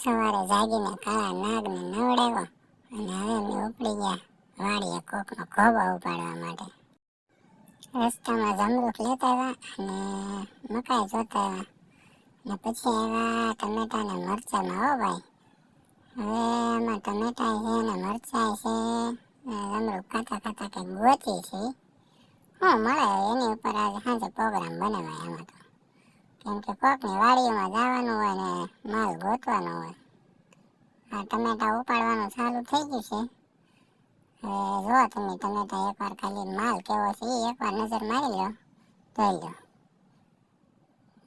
સવારે જાગીને કાળા નાગને નવડાવ્યો અને હવે અમે ઉપડી ગયા વાડીએ કોકનો ખોબો ઉપાડવા માટે. રસ્તામાં જમરૂખ લેતા હતા અને મકાઈ જોતા હતા ને પછી આવ્યા ટમેટા ને મરચામાં હો ભાઈ. હવે આમાં ટમેટા છે ને મરચાં છે જમરૂખ ખાતા ખાતા કે ગોચી છે. હું, મળે એની ઉપર આજે સાંજે પ્રોગ્રામ બનાવાય આમાં તો. કેમ કે કોકની વાડીમાં જવાનું હોય ને માલ ગોતવાનો હોય. આ ટમેટા ઉપાડવાનું ચાલુ થઈ ગયું છે. હવે જો તમે ટમેટા એકવાર ખાલી માલ કેવો છે એ એકવાર નજર મારી લો, જોઈ લો.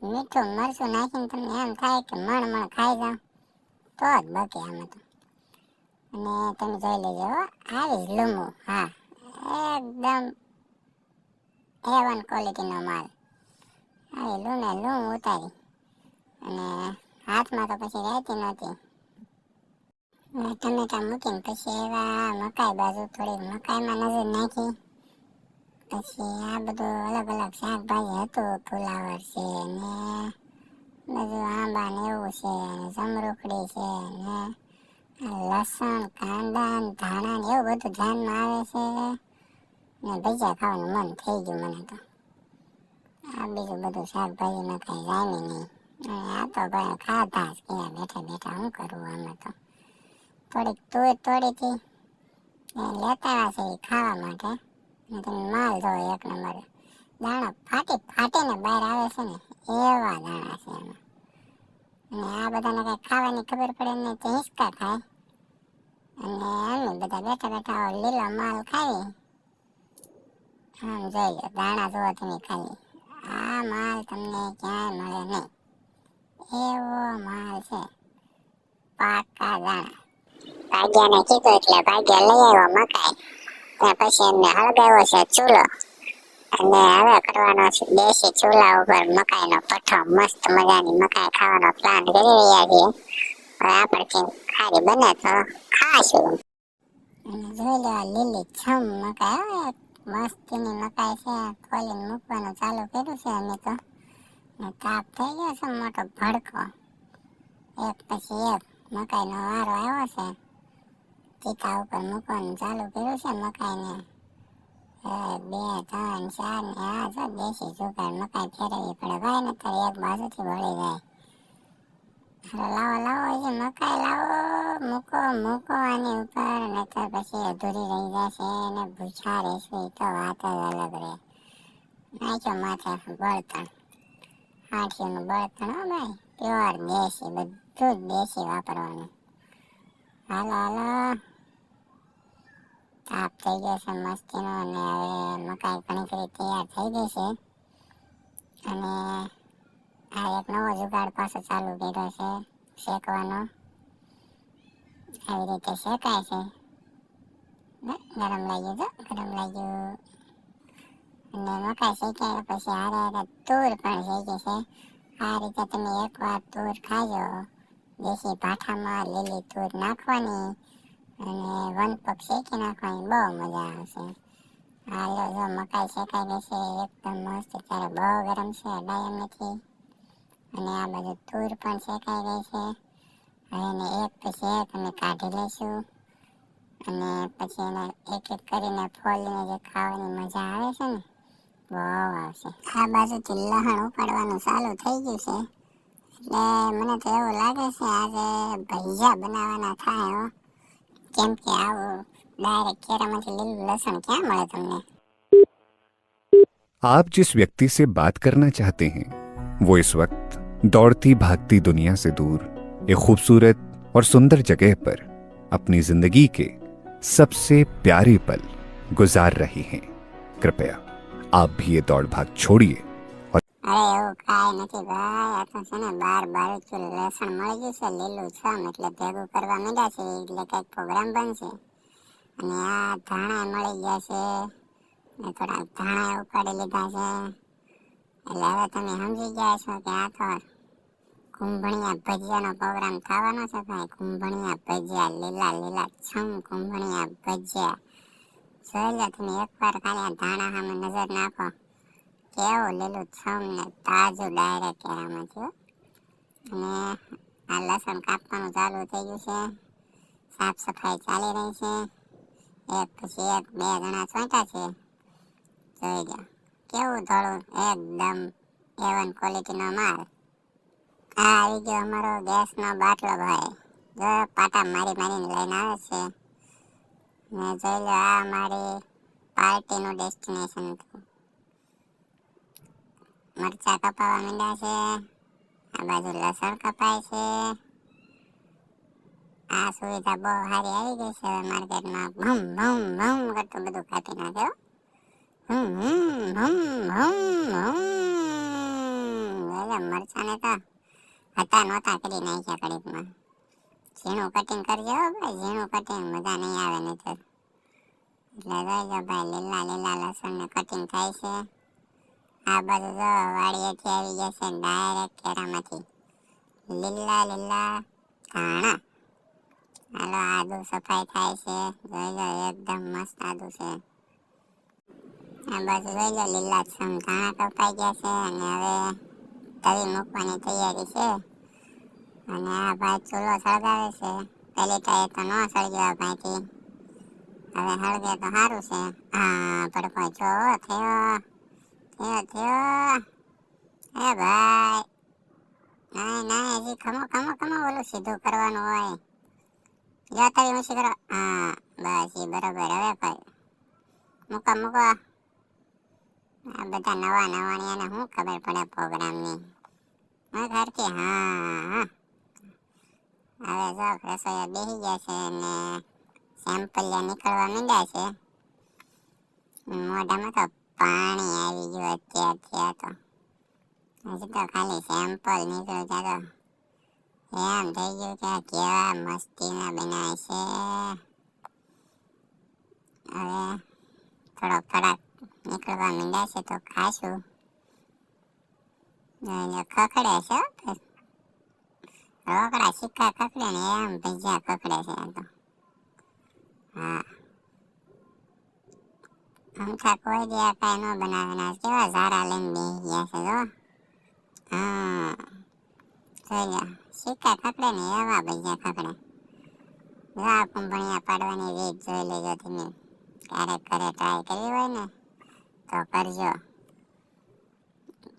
મીઠું મરચું નાખીને તમને એમ થાય કે મણ મણ ખાઈ જાઓ, તો જ બકે આમાં તો. અને તમે જોઈ લેજો આવી જ હા, એકદમ એવન ક્વોલિટીનો માલ. આવી લૂને લૂમ ઉતારી. અને હાથમાં તો પછી રહેતી નહોતી. ટમેટા મૂકીને પછી એવા મકાઈ બાજુ થોડીક મકાઈમાં નજર નાખી. પછી આ બધું અલગ અલગ શાકભાજી હતું, ફુલાવર છે ને બધું આંબા ને એવું છે જમરૂખડી છે ને લસણ, કાંદા ને ધાણા ને એવું બધું ધ્યાનમાં આવે છે ને ભજીયા ખાવાનું મન થઈ ગયું મને તો. આ બીજું બધું શાકભાજીમાં કઈ જાય નહીં આ તો ભાઈ ખાધા જ ક્યાં બેઠા બેઠા શું કરવું આમાં તો? થોડીક તુર તોડી હતી એ લેતા આવ્યા છે ખાવા માટે. ને તમે માલ જો એક નંબર. દાણા ફાટી ફાટીને બહાર આવે છે ને, એવા દાણા છે એમાં. અને આ બધાને કંઈ ખાવાની ખબર પડે ને, તે હિંચકા ખાય. અને અમે બધા બેઠા બેઠા લીલો માલ ખાવી આમ જોઈ લો દાણા જુઓ તમે માલ તમને ક્યાંય મળે નહીં. એવો માલ છે. પાકા દાણા. ભાગ્યાને કીધું એટલે ભાગ્યા લઈ આવ્યો મકાઈ. ત્યાં પછી એમને હળગાવ્યો છે ચૂલો. અને હવે કરવાનો છે દેશી ચૂલા ઉપર મકાઈનો પઠો. મસ્ત મજાની મકાઈ ખાવાનો પ્લાન કરી રહ્યા છીએ. હવે આપણથી ખારી બને તો ખાશું. અને જોઈ લો લીલી છમ મકાઈ. મસ્તીની મકાઈ છે, ખોલીને મૂકવાનું ચાલુ કર્યું છે અમે તો. તાપ થઈ ગયો છે, મોટો ભડકો. એક પછી એક મકાઈનો વારો આવ્યો છે. ચીતા ઉપર મૂકવાનું ચાલુ કર્યું છે મકાઈને. બે, ત્રણ, ચાર ને આ જો દેશી જુગાડ મકાઈ ફેરવવી પડે. ભાઈ ને તો એક બાજુથી વળી જાય. લાવો લાવો, એ મકાઈ લાવો. મૂકો મૂકો આની ઉપર, નહીતર પછી અધૂરી રહી જશે અને ભૂછા રહેશે તો વાત જ અલગ રહે. નાખ્યો માથે બળતણ. હાઠીનું બળતણ, હો ભાઈ, પ્યોર દેશી, બધું જ દેશી વાપરવાનું. હાલો હાલો. તાપ થઈ ગયો છે મસ્તીનો અને હવે મકાઈ કણકરી તૈયાર થઈ ગઈ છે. અને આ એક નવો જુગાડ પાછો ચાલુ કર્યો છે, શેકવાનો. આવી રીતે શેકાય છે. ગરમ લાગ્યું જો, ગરમ લાગ્યું. અને મકાઈ શેકાય, પછી હારે હારે તૂર પણ શેકે છે. આ રીતે તમે એકવાર તૂર ખાજો. દેશી ભાઠામાં લીલી તૂર નાખવાની અને વન પગ શેકી નાખવાની બહુ મજા આવશે હાલો જો, મકાઈ શેકાઈ ગઈ છે એકદમ મસ્ત, ત્યારે બહુ ગરમ છે અડાયમ નથી અને આ બધું તૂર પણ શેકાઈ ગઈ છે. હવે એને એક પછી એક અમે કાઢી લઈશું અને પછી એને એક એક કરીને ફોલીને જે ખાવાની મજા આવે છે ને બહુ આવશે આ બાજુથી લહણ ઉપાડવાનું ચાલુ થઈ ગયું છે એટલે મને તો એવું લાગે છે આજે ભજીયા બનાવવાના થાય હો કેમ કે આવું ડાયરેક્ટ કેરામાંથી લીલું લસણ ક્યાં મળે તમને आप जिस व्यक्ति से बात करना चाहते हैं वो इस वक्त दौड़ती भागती दुनिया से दूर एक खूबसूरत और सुंदर जगह पर अपनी जिंदगी के सबसे प्यारे पल गुजार रही हैं कृपया आप भी ये दौड़ भाग छोड़िए અરે એવું કાંઈ નથી ભાઈ આ તો છે ને બાર બાર લસણ મળી ગયું છે લીલું છમ એટલે ભેગું કરવા માંડ્યા છે એટલે કંઈક પ્રોગ્રામ બનશે અને આ ધાણા મળી ગયા છે ને થોડા ધાણા ઉપાડી લીધા છે એટલે હવે તમે સમજી ગયા છો કે આ તો કુંભણિયા ભજીયાનો પ્રોગ્રામ થવાનો છે ભાઈ. કુંભણિયા ભજીયા, લીલા લીલા છમ કુંભણિયા ભજીયા. જોઈ લો તમે એકવાર ખાલી ધાણા સામે નજર નાખો. કેવું લીલું છમ ને તાજું ડાયરેક્ટ કેરામાંથી હો. અને આ લસણ કાપવાનું ચાલુ થઈ ગયું છે. સાફ સફાઈ ચાલી રહી છે. એક પછી એક, બે જણા છોટા છે. જોઈ લો. કેવું થોડું એકદમ એવન ક્વોલિટીનો માલ. આ આવી ગયો અમારો ગેસનો બાટલો ભાઈ. જો પાટા મારી મારીને લઈને આવે છે. ને જોઈ લો, આ અમારી પાર્ટીનું ડેસ્ટિનેશન હતું. મરચા કપાવા માંડ્યા છે. આ બાજુ લસણ કપાય છે. આ સુવિધા બહુ સારી આવી ગઈ છે હવે માર્કેટમાં. ભમ ભમ ભમ કરતું બધું કાપી નાખ્યો હમ હમ હમ હમ હમ એટલે મરચાને તો હતા, નહોતા કરી નાખ્યા કડીકમાં. ઝીણું કટિંગ કરજો ભાઈ, ઝીણું કટિંગ મજા નહીં આવે નહીં તો. એટલે જોઈજો ભાઈ, લીલા લીલા લસણને કટિંગ થાય છે. આ બધું જો વાડીએથી આવી જશે ડાયરેક્ટ કેરામાંથી. લીલા લીલા ધાણા. હાલો, આદુ સફાઈ થાય છે. જોઈજો એકદમ મસ્ત આદુ છે. આ બાજુ જોઈજો લીલા ધાણા કપાઈ ગયા છે અને હવે તવી મૂકવાની તૈયારી છે. અને આ ભાઈ ચૂલો સળગાવે છે. પેલી ટાઈએ તો ન સળગ્યો ભાઈથી. હવે હળગે તો સારું છે. હા પડકો જો થયો થયો થયો. હે ભાઈ. ના ના, હજી ખમો ખમો ખમો ઓલું સીધું કરવાનું હોય. જો તવી ઊંચી કરો. હા, બસ એ બરોબર. હવે ભાઈ, મૂકો મૂકો. આ બધા નવા નવાણિયાને શું ખબર પડે પ્રોગ્રામની? હા ઘરથી હા હવે જો રસોઈયા બેસી ગયા છે અને સેમ્પલિયા નીકળવા માંડ્યા છે. મોઢામાં તો પાણી આવી ગયું અત્યારથી આ તો. હજી તો ખાલી સેમ્પલ નીકળ્યું ત્યાં તો. એમ થઈ ગયું કે કેવા મસ્તીના બનાવે છે. હવે થોડો ખરાબ નીકળવા માંડ્યા છે તો ખાશું. ખખડે છે. રોકડા સિક્કા ખખડે ને એમ ભજીયા છે આ તો હા અમથા કોઈ દી કાંઈ ન ને લઈને બેસી ગયા છે હા જોઈ લો સિક્કા ખખડે ને એવા ભજીયા ખખડે જો પાડવાની રીત જોઈ લેજો તમે ક્યારેક ઘરે ટ્રાય કરવી હોય ને તો કરજો ને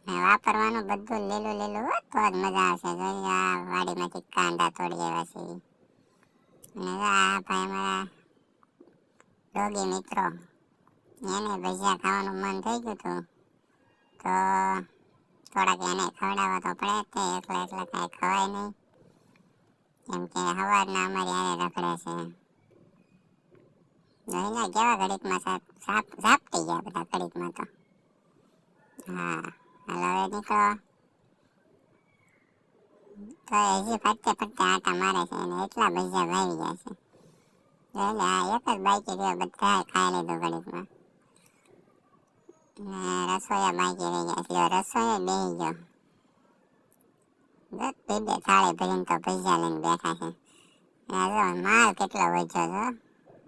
વાપરવાનું બધું લીલું લીલું હો તો જ મજા આવશે. જોઈએ આ વાડીમાંથી કાંદા તોડી આવ્યા છે. અને આ ભાઈ અમારા ડોગી મિત્રો, એને ભજીયા ખાવાનું મન થઈ ગયું હતું, તો થોડાક એને ખવડાવવા તો પડે તે, એકલા એકલા કાંઈ ખવાય નહીં. કેમ કે સવારના અમારી હારે રખડે છે. જોઈને કેવા ઘડીકમાં સાપ સાપ, ઝાપટી ગયા બધા ઘડીકમાં તો. હા. હાલો હવે નીકળો તો હજી ફરતે ફરતે આટા મારે છે અને એટલા ભજીયા ભાવી ગયા છે. એટલે આ એક જ બાઈકી રહ્યો બધા ખાઈ લીધું ઘડીકમાં. ને બે બે થાળી ભરીને તો ભજીયા લઈને બેઠા છે. જો, માલ કેટલો વધ્યો છો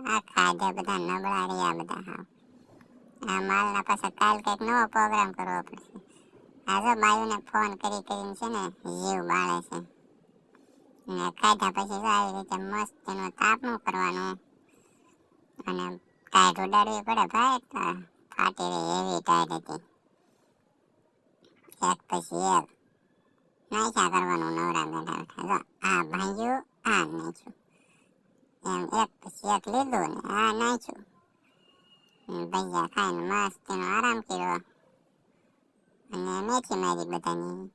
આ ખાધે બધા નબળા રહ્યા બધા હાવ. આ માલના પાછા કાલ કંઈક નવો પ્રોગ્રામ કરવો પડશે. આ જો બાયુને ફોન કરી કરીને છે ને, જીવ બાળે છે. ને ખાધા પછી આવી રીતે મસ્ત એનું તાપણું કરવાનું. અને ટાઈટ ઉડાડવી પડે ભાઈ ફાટી રહી એવી ટાઈટ હતી. એક પછી એક. નાખ્યા કરવાનું નવરા બેઠા બેઠા. જો આ ભાંગ્યું, આ નાખ્યું. એમ એક પછી એક લીધું ને આ નાખ્યું. ભજીયા ખાઈને મસ્ત એનો આરામ કર્યો. અને મેથી મારી બધાની.